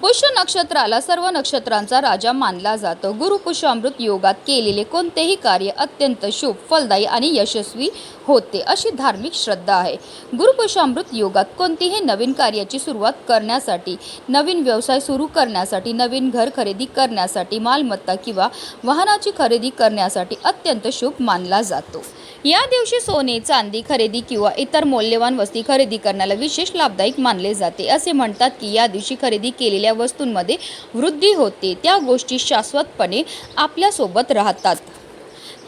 पुष्य नक्षत्राला सर्व नक्षत्रांचा राजा मानला जातो. गुरु पुष्य अमृत योगात केलेले कोणतेही कार्य अत्यंत शुभ फलदायी आणि यशस्वी होते अशी धार्मिक श्रद्धा आहे. गुरुपुष्य अमृत योगात कोणतीही नवीन कार्याची सुरुवात करण्यासाठी नवीन व्यवसाय सुरू करण्यासाठी नवीन घर खरेदी करण्यासाठी मालमत्ता किंवा वाहनाची खरेदी करण्यासाठी अत्यंत शुभ मानला जातो. या दिवशी सोने चांदी खरेदी किंवा इतर मौल्यवान वस्तू खरेदी करण्याला विशेष लाभदायक मानले जाते असे म्हणतात की या दिवशी खरेदी असलेल्या वस्तूंमध्ये वृद्धी होते त्या गोष्टी शाश्वतपणे आपल्यासोबत राहतात.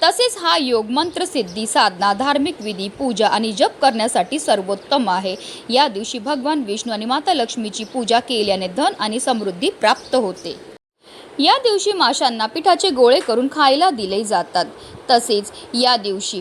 तसेच हा योग मंत्रसिद्धी साधना धार्मिक विधी पूजा आणि जप करण्यासाठी सर्वोत्तम आहे. या दिवशी भगवान विष्णू आणि माता लक्ष्मीची पूजा केल्याने धन आणि समृद्धी प्राप्त होते. या दिवशी माशांना पिठाचे गोळे करून खायला दिले जातात. तसेच या दिवशी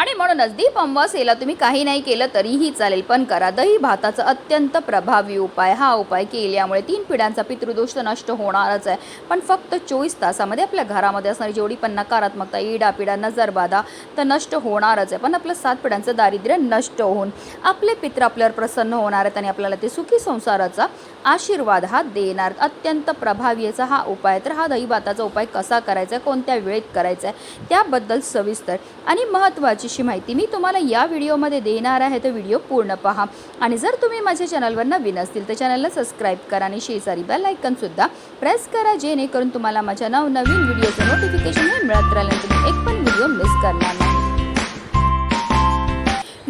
आणि म्हणूनच दीप अमावास्येला तुम्ही काही नाही केलं तरीही चालेल पण करा. दही भाताचा अत्यंत प्रभावी उपाय. हा उपाय केल्यामुळे तीन पिढ्यांचा पितृदोष तर नष्ट होणारच आहे. पण फक्त चोवीस तासामध्ये आपल्या घरामध्ये असणारी जेवढी पण नकारात्मकता इडापिडा नजरबाधा तर नष्ट होणारच आहे. पण आपलं सात पिढ्यांचं दारिद्र्य नष्ट होऊन आपले पित्र आपल्यावर प्रसन्न होणार आहेत आणि आपल्याला ते सुखी संसाराचा आशीर्वाद हा देणार. अत्यंत प्रभावी हा उपाय तर हा दही भाताचा उपाय कसा करायचा? आहे कोणत्या वेळेत करायचा आहे? त्याबद्दल सविस्तर आणि महत्त्वाची अशी माहिती मी तुम्हाला या व्हिडिओमध्ये देणार आहे. तर व्हिडिओ पूर्ण पहा. आणि जर तुम्ही माझ्या चॅनलवर नवीन असतील तर चॅनलला सबस्क्राईब करा आणि शेजारी बेल आयकनसुद्धा प्रेस करा जेणेकरून तुम्हाला माझ्या नवनवीन व्हिडिओचं नोटिफिकेशन हे मिळत राहिलं तुम्ही एक पण व्हिडिओ मिस करणार नाही.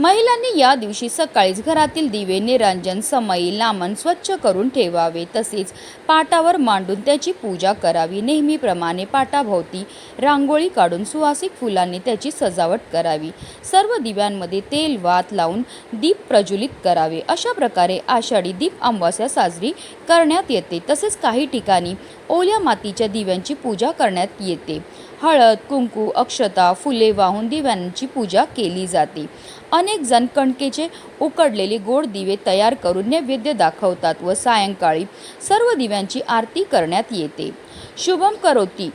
महिलांनी या दिवशी सकाळीच घरातील दिवे निरंजन समई लांबण स्वच्छ करून ठेवावे. तसेच पाटावर मांडून त्याची पूजा करावी. नेहमीप्रमाणे पाटाभोवती रांगोळी काढून सुवासिक फुलांनी त्याची सजावट करावी. सर्व दिव्यांमध्ये तेल वात लावून दीप प्रज्वलित करावे. अशा प्रकारे आषाढी दीप अमावास्या साजरी करण्यात येते. तसेच काही ठिकाणी ओल्या मातीच्या दिव्यांची पूजा करण्यात येते. हळद कुंकू अक्षता फुले वाहून दिव्यांची पूजा केली जाते. अनेक जण कणकेचे उकडलेले गोड दिवे तयार करून नैवेद्य दाखवतात व सायंकाळी सर्व दिव्यांची आरती करण्यात येते. शुभम करोती.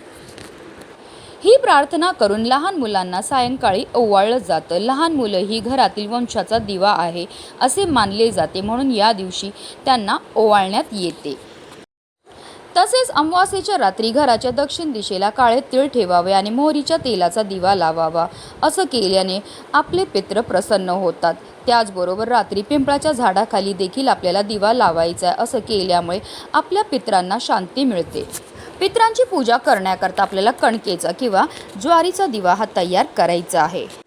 ही प्रार्थना करून लहान मुलांना सायंकाळी ओवाळलं जातं. लहान मुलं ही घरातील वंशाचा दिवा आहे असे मानले जाते म्हणून या दिवशी त्यांना ओवाळण्यात येते. तसेच अमावास्येच्या रात्री घराच्या दक्षिण दिशेला काळे तीळ ठेवावे आणि मोहरीच्या तेलाचा दिवा लावावा असं केल्याने आपले पित्र प्रसन्न होतात. त्याचबरोबर रात्री पिंपळाच्या झाडाखाली देखील आपल्याला दिवा लावायचा आहे असं केल्यामुळे आपल्या पित्रांना शांती मिळते. पित्रांची पूजा करण्याकरता आपल्याला कणकेचा किंवा ज्वारीचा दिवा हा तयार करायचा आहे.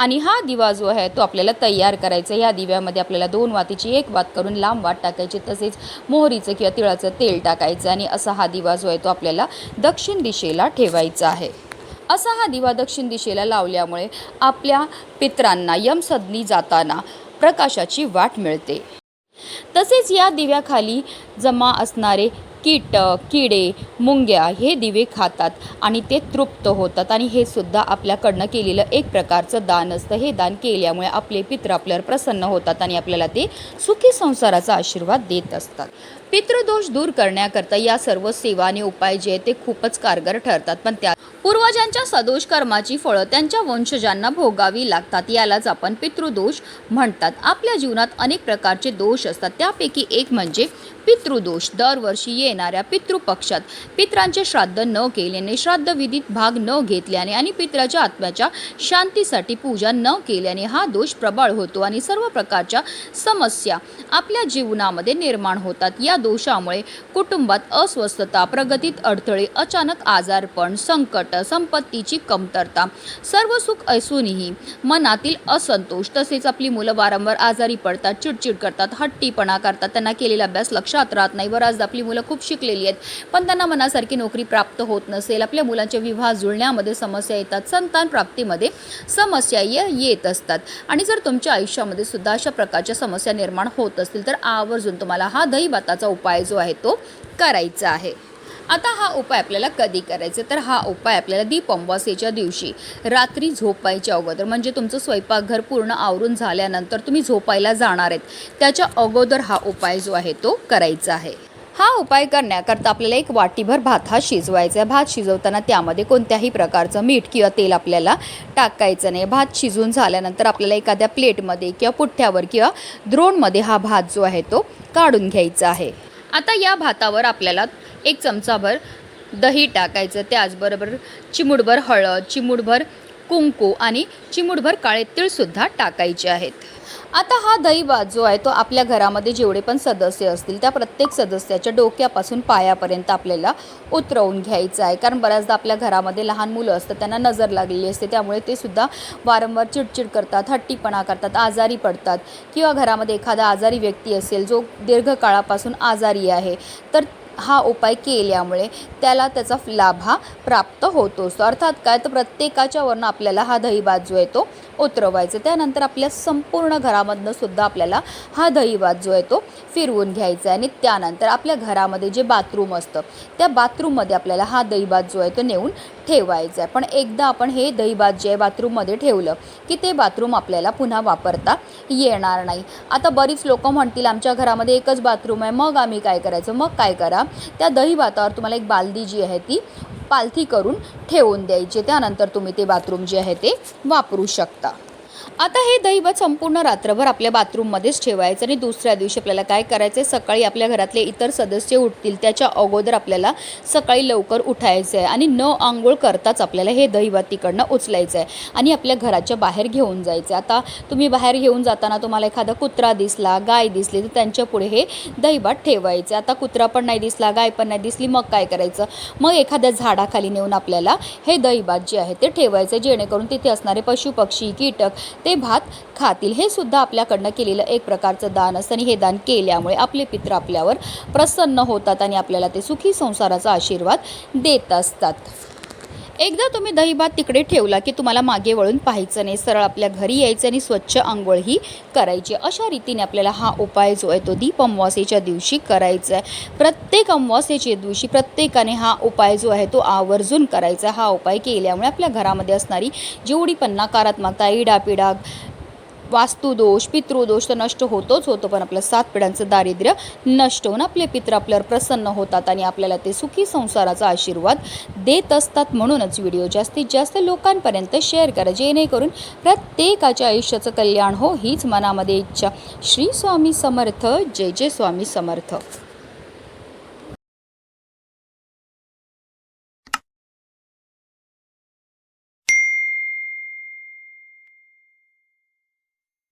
आणि हा दिवा जो आहे तो आपल्याला तयार करायचा या दिव्यामध्ये आपल्याला दोन वातीची एक वात करून लांब वात टाकायची तसेच मोहरीचं किंवा तिळाचं तेल टाकायचं आणि असा हा दिवा जो आहे तो आपल्याला दक्षिण दिशेला ठेवायचा आहे. असा हा दिवा दक्षिण दिशेला लावल्यामुळे आपल्या पित्रांना यमसदनी जाताना प्रकाशाची वाट मिळते. तसेच या दिव्याखाली जमा असणारे कीटक किडे मुंग्या हे दिवे खातात आणि ते तृप्त होतात. आणि हे सुद्धा आपल्याकडनं केलेलं एक प्रकारचं दान असतं. हे दान केल्यामुळे आपले पित्र आपल्यावर प्रसन्न होतात आणि आपल्याला ते सुखी संसाराचा आशीर्वाद देत असतात. पितृदोष दूर करण्याकरता या सर्व सेवा आणि उपाय जे आहेत ते खूपच कारगर ठरतात. पण त्या पूर्वजांच्या सदोष कर्माची फळं त्यांच्या वंशजांना भोगावी लागतात. यालाच आपण पितृदोष म्हणतात. आपल्या जीवनात अनेक प्रकारचे दोष असतात. त्यापैकी एक म्हणजे पितृदोष दरवर्षी येणाऱ्या पितृपक्षात पित्रांचे श्राद्ध न केल्याने श्राद्धविधीत भाग न घेतल्याने आणि पित्राच्या आत्म्याच्या शांतीसाठी पूजा न केल्याने हा दोष प्रबळ होतो आणि सर्व प्रकारच्या समस्या आपल्या जीवनामध्ये निर्माण होतात. या दोषामुळे कुटुंबात अस्वस्थता प्रगतीत अडथळे अचानक आजारपण संकट संपत्तीची कमतरता सर्व सुख असूनही मनातील असंतोष तसेच आपली मुलं वारंवार आजारी पडतात चिडचिड करतात हट्टीपणा करतात त्यांना केलेला अभ्यास लक्ष राहत नाही. बऱ्याचदा आपली मुलं खूप शिकलेली आहेत. पण त्यांना मनासारखी नोकरी प्राप्त होत नसेल. आपल्या मुलांचे विवाह जुळण्यामध्ये समस्या येतात. संतान प्राप्तीमध्ये समस्या येत असतात. आणि जर तुमच्या आयुष्यामध्ये सुद्धा अशा प्रकारच्या समस्या निर्माण होत असतील तर आवर्जून तुम्हाला हा दहीभाताचा उपाय जो आहे तो करायचा आहे. आता हा उपाय आपल्याला कधी करायचा? तर हा उपाय आपल्याला दीप अमावास्येच्या दिवशी रात्री झोपायच्या अगोदर म्हणजे तुमचं स्वयंपाकघर पूर्ण आवरून झाल्यानंतर तुम्ही झोपायला जाणार आहेत. त्याच्या अगोदर हा उपाय जो आहे तो करायचा आहे. हा उपाय करण्याकरता आपल्याला एक वाटीभर भात हा शिजवायचा आहे. भात शिजवताना त्यामध्ये कोणत्याही प्रकारचं मीठ किंवा तेल आपल्याला टाकायचं नाही. भात शिजून झाल्यानंतर आपल्याला एखाद्या प्लेटमध्ये किंवा पुठ्ठ्यावर किंवा द्रोणमध्ये हा भात जो आहे तो काढून घ्यायचा आहे. आता या भातावर आपल्याला एक चमचाभर दही टाकायचं त्याचबरोबर चिमूटभर हळद चिमूटभर कुंकू आणि चिमूटभर काळे तीळसुद्धा टाकायचे आहेत. आता हा दहीबात जो आहे तो आपल्या घरामध्ये जेवढे पण सदस्य असतील त्या प्रत्येक सदस्याच्या डोक्यापासून पायापर्यंत आपल्याला उतरवून घ्यायचं आहे. कारण बऱ्याचदा आपल्या घरामध्ये लहान मुलं असतात त्यांना नजर लागलेली असते त्यामुळे ते सुद्धा वारंवार चिडचिड करतात हट्टीपणा करतात आजारी पडतात. किंवा घरामध्ये एखादा आजारी व्यक्ती असेल जो दीर्घकाळापासून आजारी आहे तर हा उपाय केल्यामुळे त्याला त्याचा लाभ हा प्राप्त होतो. असतो अर्थात काय? तर प्रत्येकाच्या वरनं आपल्याला हा दहीभात जो आहे तो उतरवायचा. त्यानंतर आपल्या संपूर्ण घरामधनं सुद्धा आपल्याला हा दहीभात जो आहे तो फिरवून घ्यायचा आहे आणि त्यानंतर आपल्या घरामध्ये जे बाथरूम असतं त्या बाथरूममध्ये आपल्याला हा दहीभात जो आहे तो नेऊन ठेवायचा आहे. पण एकदा आपण हे दहीभात जे आहे बाथरूममध्ये ठेवलं की ते बाथरूम आपल्याला पुन्हा वापरता येणार नाही. आता बरीच लोक म्हणतील आमच्या घरामध्ये एकच बाथरूम आहे मग आम्ही काय करायचं? मग काय करा? त्या दही भातावर तुम्हाला एक बालदी जी आहे ती पालथी करून ठेवून द्यायची त्यानंतर तुम्ही ते बाथरूम जे आहे ते वापरू शकता. आता हे दैवत संपूर्ण रात्रभर आपल्या बाथरूममध्येच ठेवायचं आणि दुसऱ्या दिवशी आपल्याला काय करायचं आहे सकाळी आपल्या घरातले इतर सदस्य उठतील त्याच्या अगोदर आपल्याला सकाळी लवकर उठायचं आहे आणि न आंघोळ करताच आपल्याला हे दैवत तिकडनं उचलायचं आहे आणि आपल्या घराच्या बाहेर घेऊन जायचं आहे आता तुम्ही बाहेर घेऊन जाताना तुम्हाला एखादा कुत्रा दिसला गाय दिसली तर त्यांच्या पुढे हे दहीभात ठेवायचं आता कुत्रा पण नाही दिसला गाय पण नाही दिसली मग काय करायचं? मग एखाद्या झाडाखाली नेऊन आपल्याला हे दहीबात जे आहे ते ठेवायचं जेणेकरून तिथे असणारे पशुपक्षी कीटक ते भात खातील. हे सुद्धा आपल्याकडनं केलेलं एक प्रकारचं दान असतं आणि हे दान केल्यामुळे आपले पित्र आपल्यावर प्रसन्न होतात आणि आपल्याला ते सुखी संसाराचा आशीर्वाद देत असतात. एकदा तुम्ही दहीभात तिकडे ठेवला की तुम्हाला मागे वळून पाहायचं नाही. सरळ आपल्या घरी यायचं आणि स्वच्छ आंघोळही करायची. अशा रीतीने आपल्याला हा उपाय जो आहे तो दीप अमावास्येच्या दिवशी करायचा आहे. प्रत्येक अमावास्येच्या दिवशी प्रत्येकाने हा उपाय जो आहे तो आवर्जून करायचा. हा उपाय केल्यामुळे आपल्या घरामध्ये असणारी जेवढी पण नकारात्मकता इडापिडा वास्तुदोष पितृदोष तर नष्ट होतोच होतो पण आपलं सात पिढ्यांचं दारिद्र्य नष्ट होऊन आपले पित्र आपल्यावर प्रसन्न होतात आणि आपल्याला ते सुखी संसाराचा आशीर्वाद देत असतात. म्हणूनच व्हिडिओ जास्तीत जास्त लोकांपर्यंत शेअर करा जेणेकरून प्रत्येकाच्या आयुष्याचं कल्याण हो हीच मनामध्ये इच्छा. श्री स्वामी समर्थ जय जय स्वामी समर्थ.